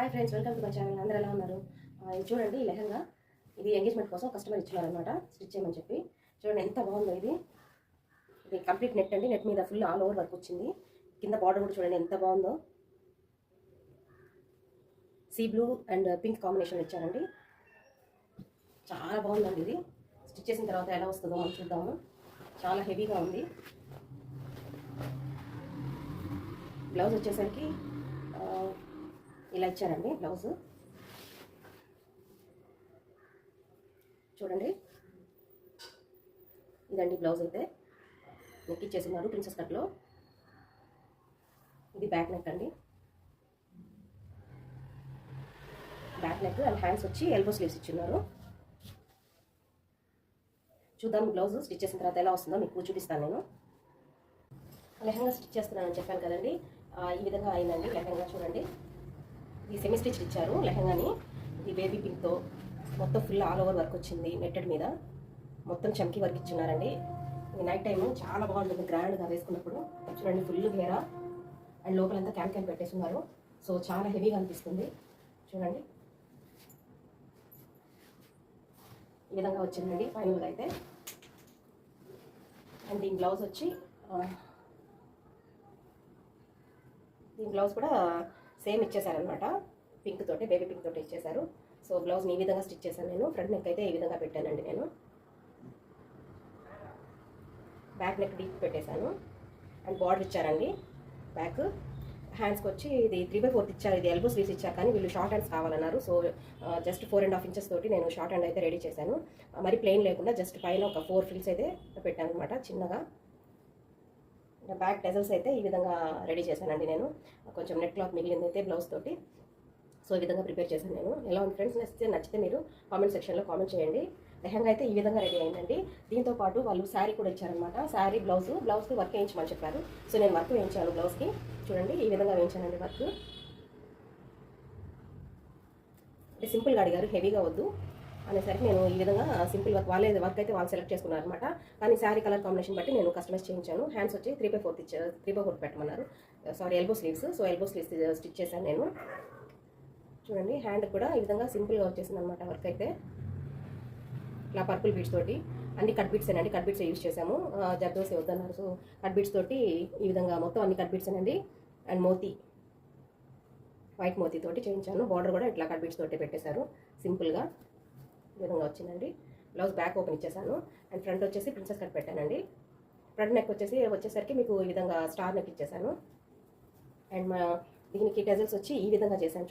Hi friends welcome to my channel అందరూ ఎలా ఉన్నారు? ఇది చూడండి ఈ లెహంగా. ఇది ఎంగేజ్మెంట్ కోసం కస్టమర్ ఇచ్చినారనమాట స్టిచ్ చేయమని చెప్పి. చూడండి ఎంత బాగుందో ఇది. ఇది కంప్లీట్ నెట్ అండి. నెట్ మీద ఫుల్ ఆల్ ఓవర్ వర్క్ వచ్చింది. కింద బార్డర్ కూడా చూడండి ఎంత బాగుందో. Sea blue and pink combination ఇచ్చారండి. చాలా బాగుందండి ఇది. స్టిచ్ చేసిన తర్వాత ఎలా వస్తుందో మనం చూద్దాము. చాలా హెవీగా ఉంది. బ్లౌజ్ వచ్చేసరికి ఇలా ఇచ్చారండి బ్లౌజ్. చూడండి. ఇదండి బ్లౌజ్ అయితే. నెక్ ఇచ్చేస్తున్నారు ప్రిన్సెస్ కట్లో ఇది బ్యాక్ నెక్ అండి. బ్యాక్ నెక్ అండ్ హ్యాండ్స్ వచ్చి ఎల్బో స్లీవ్స్ ఇచ్చున్నారు. చూద్దాం బ్లౌజ్ స్టిచ్ చేసిన తర్వాత ఎలా వస్తుందో మీకు చూపిస్తాను నేను. లెహంగా స్టిచ్ చేస్తున్నానని చెప్పాను కదండి. ఈ విధంగా అయిందండి లెహంగా చూడండి. ఈ సెమీ స్టిచ్ ఇచ్చారు లెహంగాని ఇది బేబీ పింక్తో మొత్తం ఫుల్ ఆల్ ఓవర్ వర్క్ వచ్చింది నెట్టెడ్ మీద. మొత్తం చమ్కి వర్క్ ఇచ్చున్నారండి. ఈ నైట్ టైం చాలా బాగుంటుంది గ్రాండ్గా వేసుకున్నప్పుడు. చూడండి ఫుల్ హెయిరా అండ్ లోపలంతా క్యాన్ క్యాన్ పెట్టేస్తున్నారు సో చాలా హెవీగా అనిపిస్తుంది. చూడండి. ఈ విధంగా వచ్చిందండి ఫైనల్గా అయితే. అండ్ దీని బ్లౌజ్ వచ్చి దీని బ్లౌజ్ కూడా సేమ్ ఇచ్చేసారనమాట పింక్ తోటి బేబీ పింక్ తోటి ఇచ్చేసారు సో బ్లౌజ్ ఈ విధంగా స్టిచ్ చేశాను నేను. ఫ్రంట్ నెక్ అయితే ఈ విధంగా పెట్టానండి నేను. బ్యాక్ నెక్ డీప్ పెట్టేశాను. అండ్ బార్డర్ ఇచ్చారండి. బ్యాక్ హ్యాండ్స్కి వచ్చి ఇది త్రీ బై ఫోర్త్ ఇచ్చారు. ఇది ఎల్బో స్లీవ్స్ ఇచ్చారు కానీ వీళ్ళు షార్ట్ హ్యాండ్స్ కావాలన్నారు. So just four and half inches తోటి నేను షార్ట్ హ్యాండ్ అయితే రెడీ చేశాను. మరి ప్లెయిన్ లేకుండా జస్ట్ పైన ఒక ఫోర్ ఫిల్స్ అయితే పెట్టాను అనమాట చిన్నగా. బ్యాక్ డెజల్స్ అయితే ఈ విధంగా రెడీ చేశానండి నేను. కొంచెం నెట్ క్లాత్ మిగిలింది అయితే బ్లౌజ్ తోటి. సో ఈ విధంగా ప్రిపేర్ చేశాను నేను. ఎలా ఉంది ఫ్రెండ్స్? నచ్చితే నచ్చితే మీరు కామెంట్ సెక్షన్లో కామెంట్ చేయండి. లెహంగా అయితే ఈ విధంగా రెడీ అయిందండి. దీంతో పాటు వాళ్ళు శారీ కూడా ఇచ్చారనమాట శారీ బ్లౌజ్ బ్లౌజ్కి వర్క్ వేయించమని చెప్పారు. సో నేను వర్క్ వేయించాను బ్లౌజ్కి. చూడండి ఈ విధంగా వేయించానండి వర్క్. అంటే సింపుల్గా అడిగారు హెవీగా వద్దు. అనేసరికి నేను ఈ విధంగా సింపుల్ వర్క్ వాళ్ళే వర్క్ అయితే వాళ్ళు సెలెక్ట్ చేసుకున్నారు అనమాట కానీ శారీ కలర్ కాంబినేషన్ బట్టి నేను కస్టమైజ్ చేయించాను. హ్యాండ్స్ వచ్చి త్రీ బై ఫోర్త్ ఇచ్చారు త్రీ బై ఫోర్త్ పెట్టమన్నారు. Sorry elbow sleeves so elbow sleeves stitch చేశాను నేను. చూడండి హ్యాండ్ కూడా ఈ విధంగా సింపుల్గా వచ్చేసింది అనమాట వర్క్ అయితే. ఇట్లా పర్పుల్ బీట్స్ తోటి. అన్ని కట్ బీట్స్ అండి. కట్ బీట్స్ యూజ్ చేశాము. ఆ, జర్దోసి వద్దన్నారు. సో కట్ బీట్స్ తోటి ఈ విధంగా మొత్తం అన్ని కట్ బీట్స్ అండి అండ్ మోతీ. వైట్ మోతీ తోటి చేయించాను. బార్డర్ కూడా ఇట్లా కట్ బీట్స్ తోటి పెట్టేశారు. సింపుల్గా విధంగా వచ్చిందండి. బ్లౌజ్ బ్యాక్ ఓపెన్ ఇచ్చేసాను. అండ్ ఫ్రంట్ వచ్చేసి ప్రిన్సెస్ కట్ పెట్టానండి. ఫ్రంట్ నెక్ వచ్చేసి వచ్చేసరికి మీకు ఈ విధంగా స్టార్ నెక్ ఇచ్చేసాను. అండ్ మా దీనికి టెజల్స్ వచ్చి ఈ విధంగా చేశాను చూడండి